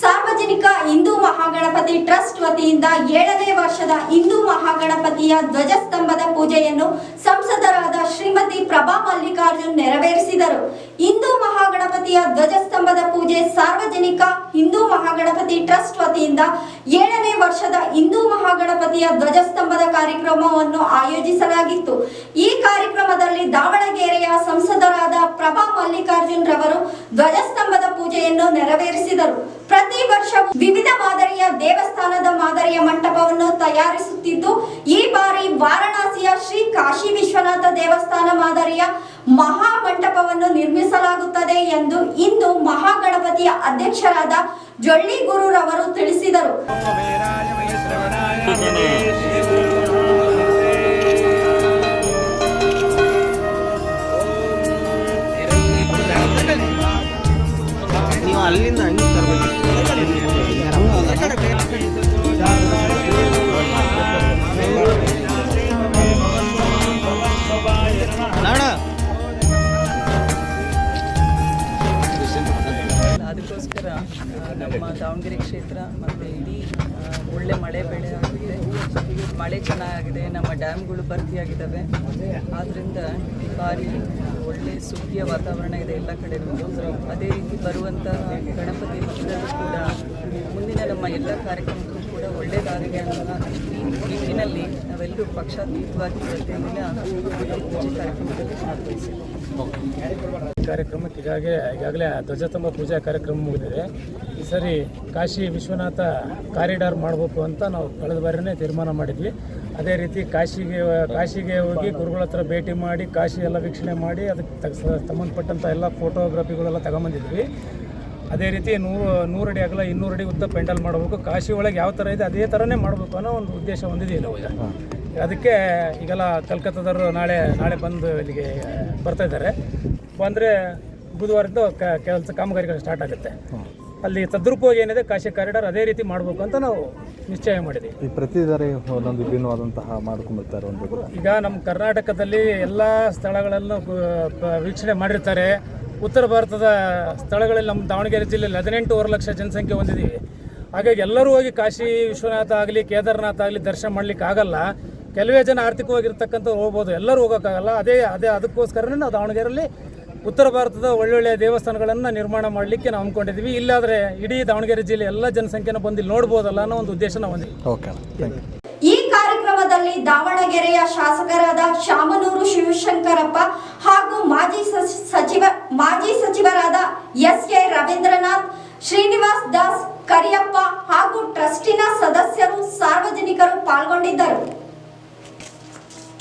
ಸಾರ್ವಜನಿಕ ಹಿಂದೂ ಮಹಾಗಣಪತಿ ಟ್ರಸ್ಟ್ ವತಿಯಿಂದ ಏಳನೇ ವರ್ಷದ ಹಿಂದೂ ಮಹಾಗಣಪತಿಯ ಧ್ವಜಸ್ತಂಭದ ಪೂಜೆಯನ್ನು ಸಂಸದರಾದ ಶ್ರೀಮತಿ ಪ್ರಭಾ ಮಲ್ಲಿಕಾರ್ಜುನ್ ನೆರವೇರಿಸಿದರು. ಹಿಂದೂ ಮಹಾಗಣಪತಿಯ ಧ್ವಜಸ್ತಂಭದ ಪೂಜೆ ಸಾರ್ವಜನಿಕ ಹಿಂದೂ ಮಹಾಗಣಪತಿ ಟ್ರಸ್ಟ್ ವತಿಯಿಂದ ಏಳನೇ ವರ್ಷದ ಹಿಂದೂ ಮಹಾಗಣಪತಿಯ ಧ್ವಜಸ್ತಂಭದ ಕಾರ್ಯಕ್ರಮವನ್ನು ಆಯೋಜಿಸಲಾಗಿತ್ತು. ಈ ಕಾರ್ಯಕ್ರಮದಲ್ಲಿ ದಾವಣಗೆರೆಯ ಸಂಸದರಾದ ಪ್ರಭಾ ಮಲ್ಲಿಕಾರ್ಜುನ್ ರವರು ಧ್ವಜಸ್ತಂಭದ ಪೂಜೆಯನ್ನು ನೆರವೇರಿಸಿದರು. ಪ್ರತಿ ವರ್ಷ ವಿವಿಧ ಮಾದರಿಯ ದೇವಸ್ಥಾನದ ಮಾದರಿಯ ಮಂಟಪವನ್ನು ತಯಾರಿಸುತ್ತಿದ್ದು, ಈ ಬಾರಿ ವಾರಣಾಸಿಯ ಶ್ರೀ ಕಾಶಿ ವಿಶ್ವನಾಥ ದೇವಸ್ಥಾನ ಮಾದರಿಯ ಮಹಾ ಮಂಟಪವನ್ನು ನಿರ್ಮಿಸಲಾಗುತ್ತದೆ ಎಂದು ಇಂದು ಮಹಾಗಣಪತಿಯ ಅಧ್ಯಕ್ಷರಾದ ಜೊಳ್ಳಿ ಗುರುರವರು ತಿಳಿಸಿದರು. ಅಲ್ಲಿಂದ ಹಂಗೆ ನಮ್ಮ ದಾವಣಗೆರೆ ಕ್ಷೇತ್ರ ಮತ್ತು ಇಡೀ ಒಳ್ಳೆ ಮಳೆ ಬೆಳೆ ಆಗಿದೆ ಮಳೆ ಚೆನ್ನಾಗಿದೆ, ನಮ್ಮ ಡ್ಯಾಮ್ಗಳು ಭರ್ತಿಯಾಗಿದ್ದಾವೆ. ಆದ್ದರಿಂದ ಈ ಬಾರಿ ಒಳ್ಳೆ ಸುಗ್ಗಿಯ ವಾತಾವರಣ ಇದೆ ಎಲ್ಲ ಕಡೆ ಅದೇ ರೀತಿ ಬರುವಂಥ ಗಣಪತಿ ಹಬ್ಬದಲ್ಲೂ ಕೂಡ, ಮುಂದಿನ ನಮ್ಮ ಎಲ್ಲ ಕಾರ್ಯಕ್ರಮಕ್ಕೂ ಕೂಡ ಒಳ್ಳೆಯದಾಗಿದೆ ಅನ್ನೋದನ್ನು ಈ ನಿಟ್ಟಿನಲ್ಲಿ ನಾವೆಲ್ಲರೂ ಪಕ್ಷಾತೀತವಾಗಿ ಕಾರ್ಯಕ್ರಮಕ್ಕೆ ಈಗಾಗಲೇ ಈಗಾಗಲೇ ಧ್ವಜತಂಬ ಪೂಜಾ ಕಾರ್ಯಕ್ರಮ ಮುಗಿದಿದೆ. ಈ ಸರಿ ಕಾಶಿ ವಿಶ್ವನಾಥ ಕಾರಿಡಾರ್ ಮಾಡಬೇಕು ಅಂತ ನಾವು ಕಳೆದ ಬಾರಿನೇ ತೀರ್ಮಾನ ಮಾಡಿದ್ವಿ. ಅದೇ ರೀತಿ ಕಾಶಿಗೆ ಕಾಶಿಗೆ ಹೋಗಿ ಗುರುಗಳ ಹತ್ರ ಭೇಟಿ ಮಾಡಿ ಕಾಶಿ ಎಲ್ಲ ವೀಕ್ಷಣೆ ಮಾಡಿ ಅದಕ್ಕೆ ತಗ್- ಸಂಬಂಧಪಟ್ಟಂಥ ಎಲ್ಲ ಫೋಟೋಗ್ರಫಿಗಳೆಲ್ಲ ತಗೊಂಬಂದಿದ್ವಿ. ಅದೇ ರೀತಿ ನೂರು ನೂರು ಅಡಿ ಅಗಲ ಇನ್ನೂರು ಅಡಿ ಉದ್ದ ಪೆಂಡಲ್ ಮಾಡಬೇಕು. ಕಾಶಿ ಒಳಗೆ ಯಾವ ಥರ ಇದೆ ಅದೇ ಥರನೇ ಮಾಡಬೇಕು ಅನ್ನೋ ಒಂದು ಉದ್ದೇಶ ಹೊಂದಿದೆಯಲ್ಲ ನಾವು ಈಗ ಅದಕ್ಕೆ ಈಗೆಲ್ಲ ಕಲ್ಕತ್ತಾದವರು ನಾಳೆ ನಾಳೆ ಬಂದು ಇಲ್ಲಿಗೆ ಬರ್ತಾ ಇದ್ದಾರೆ. ಬಂದರೆ ಬುಧವಾರದ್ದು ಕೆಲಸ ಕಾಮಗಾರಿಗಳು ಸ್ಟಾರ್ಟ್ ಆಗುತ್ತೆ. ಅಲ್ಲಿ ತದ್ರೂಪವಾಗಿ ಏನಿದೆ ಕಾಶಿ ಕಾರಿಡಾರ್ ಅದೇ ರೀತಿ ಮಾಡಬೇಕು ಅಂತ ನಾವು ನಿಶ್ಚಯ ಮಾಡಿದ್ದೀವಿ. ಈ ಪ್ರತಿ ದಾರಿ ಒಂದೊಂದು ವಿಭಿನ್ನವಾದಂತಹ ಮಾಡ್ಕೊಂಡಿರ್ತಾರೆ ಒಂದು ಈಗ ನಮ್ಮ ಕರ್ನಾಟಕದಲ್ಲಿ ಎಲ್ಲ ಸ್ಥಳಗಳನ್ನು ವೀಕ್ಷಣೆ ಮಾಡಿರ್ತಾರೆ. ಉತ್ತರ ಭಾರತದ ಸ್ಥಳಗಳಲ್ಲಿ ನಮ್ಮ ದಾವಣಗೆರೆ ಜಿಲ್ಲೆಯಲ್ಲಿ ಹದಿನೆಂಟೂವರೆ ಲಕ್ಷ ಜನಸಂಖ್ಯೆ ಹೊಂದಿದ್ದೀವಿ ಹಾಗಾಗಿ ಎಲ್ಲರೂ ಹೋಗಿ ಕಾಶಿ ವಿಶ್ವನಾಥ ಆಗಲಿ ಕೇದಾರನಾಥ ಆಗಲಿ ದರ್ಶನ ಮಾಡಲಿಕ್ಕೆ ಆಗಲ್ಲ. ಕೆಲವೇ ಜನ ಆರ್ಥಿಕವಾಗಿರ್ತಕ್ಕಂಥವ್ರು ಹೋಗ್ಬೋದು. ಎಲ್ಲರೂ ಹೋಗೋಕ್ಕಾಗಲ್ಲ. ಅದೇ ಅದೇ ಅದಕ್ಕೋಸ್ಕರನೇ ನಾವು ದಾವಣಗೆರೆಯಲ್ಲಿ ಉತ್ತರ ಭಾರತದ ಒಳ್ಳೊಳ್ಳೆ ದೇವಸ್ಥಾನಗಳನ್ನು ನಿರ್ಮಾಣ ಮಾಡಲಿಕ್ಕೆ ನಾವು ಹಮ್ಮಿಕೊಂಡಿದ್ದೀವಿ ಇಲ್ಲಾದರೆ ಇಡೀ ದಾವಣಗೆರೆ ಜಿಲ್ಲೆ ಎಲ್ಲ ಜನಸಂಖ್ಯೆನ ಬಂದು ಇಲ್ಲಿ ನೋಡ್ಬೋದಲ್ಲ ಅನ್ನೋ ಒಂದು ಉದ್ದೇಶ ನಾವು ಹೊಂದಿದ್ವಿ ಓಕೆ ಈ ಕಾರ್ಯಕ್ರಮದಲ್ಲಿ ದಾವಣಗೆರೆಯ ಶಾಸಕರಾದ ಶಾಮನೂರು ಶಿವಶಂಕರಪ್ಪ ಹಾಗೂ ಮಾಜಿ ಸಚ್- ಸಚಿವ ಮಾಜಿ ಶ್ರೀನಿವಾಸ್ ದಾಸ್ ಕರಿಯಪ್ಪ ಹಾಗೂ ಟ್ರಸ್ಟಿನ ಸದಸ್ಯರು ಸಾರ್ವಜನಿಕರು ಪಾಲ್ಗೊಂಡಿದ್ದರು.